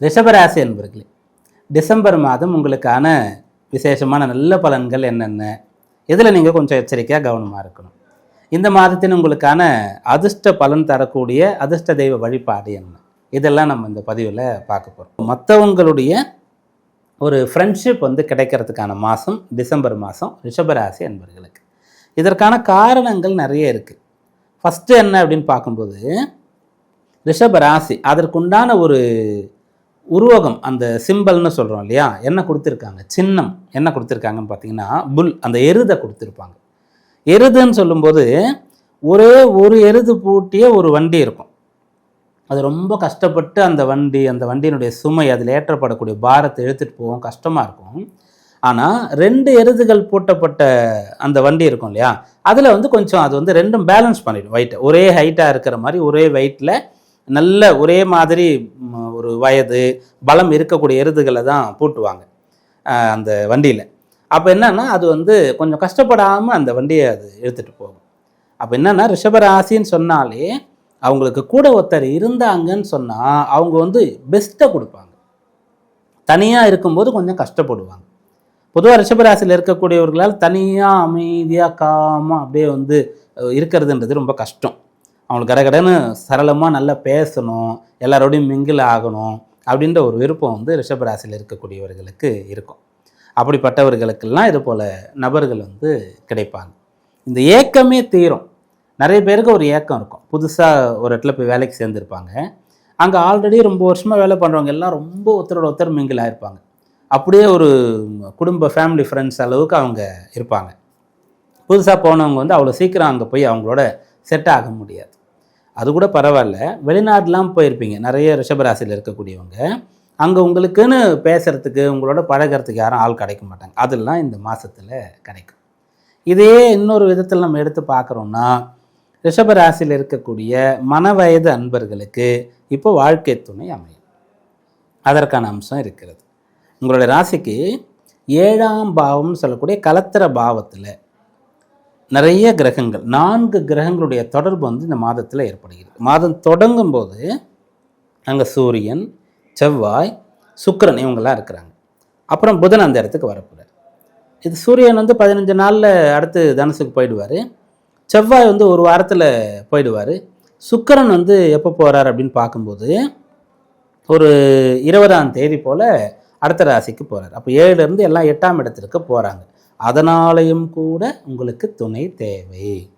ரிஷபராசி என்பர்களே டிசம்பர் மாதம் உங்களுக்கான விசேஷமான நல்ல பலன்கள் என்னென்ன? இதில் நீங்கள் கொஞ்சம் எச்சரிக்கையாக கவனமாக இருக்கணும். இந்த மாதத்தின் உங்களுக்கான அதிர்ஷ்ட பலன் தரக்கூடிய அதிர்ஷ்ட தெய்வ வழிபாடு என்ன? இதெல்லாம் நம்ம இந்த பதிவில் பார்க்க போகிறோம் மற்றவங்களுடைய ஒரு ஃப்ரெண்ட்ஷிப் வந்து கிடைக்கிறதுக்கான மாதம் டிசம்பர் மாதம் ரிஷபராசி என்பர்களுக்கு இதற்கான காரணங்கள் நிறைய இருக்குது ஃபஸ்ட்டு என்ன அப்படின்னு பார்க்கும்போது ரிஷபராசி அதற்குண்டான ஒரு உருவகம் அந்த சிம்பல்னு சொல்கிறோம் இல்லையா? என்ன கொடுத்துருக்காங்க? சின்னம். என்ன கொடுத்துருக்காங்கன்னு பார்த்தீங்கன்னா புல். அந்த எருதை கொடுத்துருப்பாங்க. எருதுன்னு சொல்லும்போது ஒரே ஒரு எருது பூட்டிய ஒரு வண்டி இருக்கும். அது ரொம்ப கஷ்டப்பட்டு அந்த வண்டி அந்த வண்டியினுடைய சுமை அதில் ஏற்றப்படக்கூடிய பாரத்தை இழுத்துட்டு போகும். கஷ்டமாக இருக்கும். ஆனால் ரெண்டு எருதுகள் பூட்டப்பட்ட அந்த வண்டி இருக்கும் இல்லையா? அதில் வந்து கொஞ்சம் அது வந்து ரெண்டும் பேலன்ஸ் பண்ணிடும். வெயிட்டை ஒரே ஹைட்டாக இருக்கிற மாதிரி ஒரே வெயிட்டில் நல்ல ஒரே மாதிரி ஒரு வயது பலம் இருக்கக்கூடிய எருதுகளை தான் பூட்டுவாங்க அந்த வண்டியில். அப்போ என்னன்னா அது வந்து கொஞ்சம் கஷ்டப்படாமல் அந்த வண்டியை அது எடுத்துகிட்டு போகும். அப்போ என்னன்னா ரிஷபராசின்னு சொன்னாலே அவங்களுக்கு கூட ஒருத்தர் இருந்தாங்கன்னு சொன்னால் அவங்க வந்து பெஸ்ட்டை கொடுப்பாங்க. தனியாக இருக்கும்போது கொஞ்சம் கஷ்டப்படுவாங்க. பொதுவாக ரிஷபராசியில் இருக்கக்கூடியவர்களால் தனியாக அமைதியாக காமாக அப்படியே வந்து இருக்கிறதுன்றது ரொம்ப கஷ்டம். அவங்களுக்கு கடகடன்னு சரளமாக நல்லா பேசணும் எல்லாரோடையும் மிங்கில் ஆகணும் அப்படின்ற ஒரு விருப்பம் வந்து ரிஷபராசியில் இருக்கக்கூடியவர்களுக்கு இருக்கும். அப்படிப்பட்டவர்களுக்கெல்லாம் இது போல் நபர்கள் வந்து கிடைப்பாங்க. இந்த ஏக்கமே தீரும். நிறைய பேருக்கு ஒரு ஏக்கம் இருக்கும். புதுசாக ஒரு இடத்துல போய் வேலைக்கு சேர்ந்துருப்பாங்க. அங்கே ஆல்ரெடி ரொம்ப வருஷமாக வேலை பண்ணுறவங்க எல்லாம் ரொம்ப ஒருத்தரோட ஒருத்தர் மிங்கில் ஆகிருப்பாங்க அப்படியே ஒரு குடும்ப ஃபேமிலி ஃப்ரெண்ட்ஸ் அளவுக்கு அவங்க இருப்பாங்க. புதுசாக போனவங்க வந்து அவ்வளோ சீக்கிரம் அங்கே போய் அவங்களோட செட் ஆக முடியாது. அது கூட பரவாயில்ல. வெளிநாடுலாம் போயிருப்பீங்க. நிறைய ரிஷபராசியில் இருக்கக்கூடியவங்க. அங்கே உங்களுக்குன்னு பேசுகிறதுக்கு உங்களோட பழகிறதுக்கு யாரும் ஆள் கிடைக்க மாட்டாங்க. அதெல்லாம் இந்த மாதத்தில் கிடைக்கும். இதே இன்னொரு விதத்தில் நம்ம எடுத்து பார்க்குறோம்னா ரிஷபராசியில் இருக்கக்கூடிய மனவயது அன்பர்களுக்கு இப்போ வாழ்க்கை துணை அமையும். அதற்கான அம்சம் இருக்கிறது. உங்களுடைய ராசிக்கு ஏழாம் பாவம்னு சொல்லக்கூடிய கலத்திர பாவத்தில் நிறைய கிரகங்கள் நான்கு கிரகங்களுடைய தொடர்பு வந்து இந்த மாதத்தில் ஏற்படுகிறது. மாதம் தொடங்கும் போது அங்கே சூரியன் செவ்வாய் சுக்கிரன் இவங்கெல்லாம் இருக்கிறாங்க. அப்புறம் புதன் அந்த இடத்துக்கு வரப்போகிறார் இது சூரியன் வந்து பதினஞ்சு நாளில் அடுத்து தனுசுக்கு போயிடுவார். செவ்வாய் வந்து ஒரு வாரத்தில் போயிடுவார். சுக்கிரன் வந்து எப்போ போகிறார் அப்படின்னு பார்க்கும்போது ஒரு இருபதாம் தேதி போல் அடுத்த ராசிக்கு போகிறார் அப்போ ஏழுலேருந்து எல்லாம் எட்டாம் இடத்திற்கு போகிறாங்க அதனாலேயும் கூட உங்களுக்கு துணை தேவை.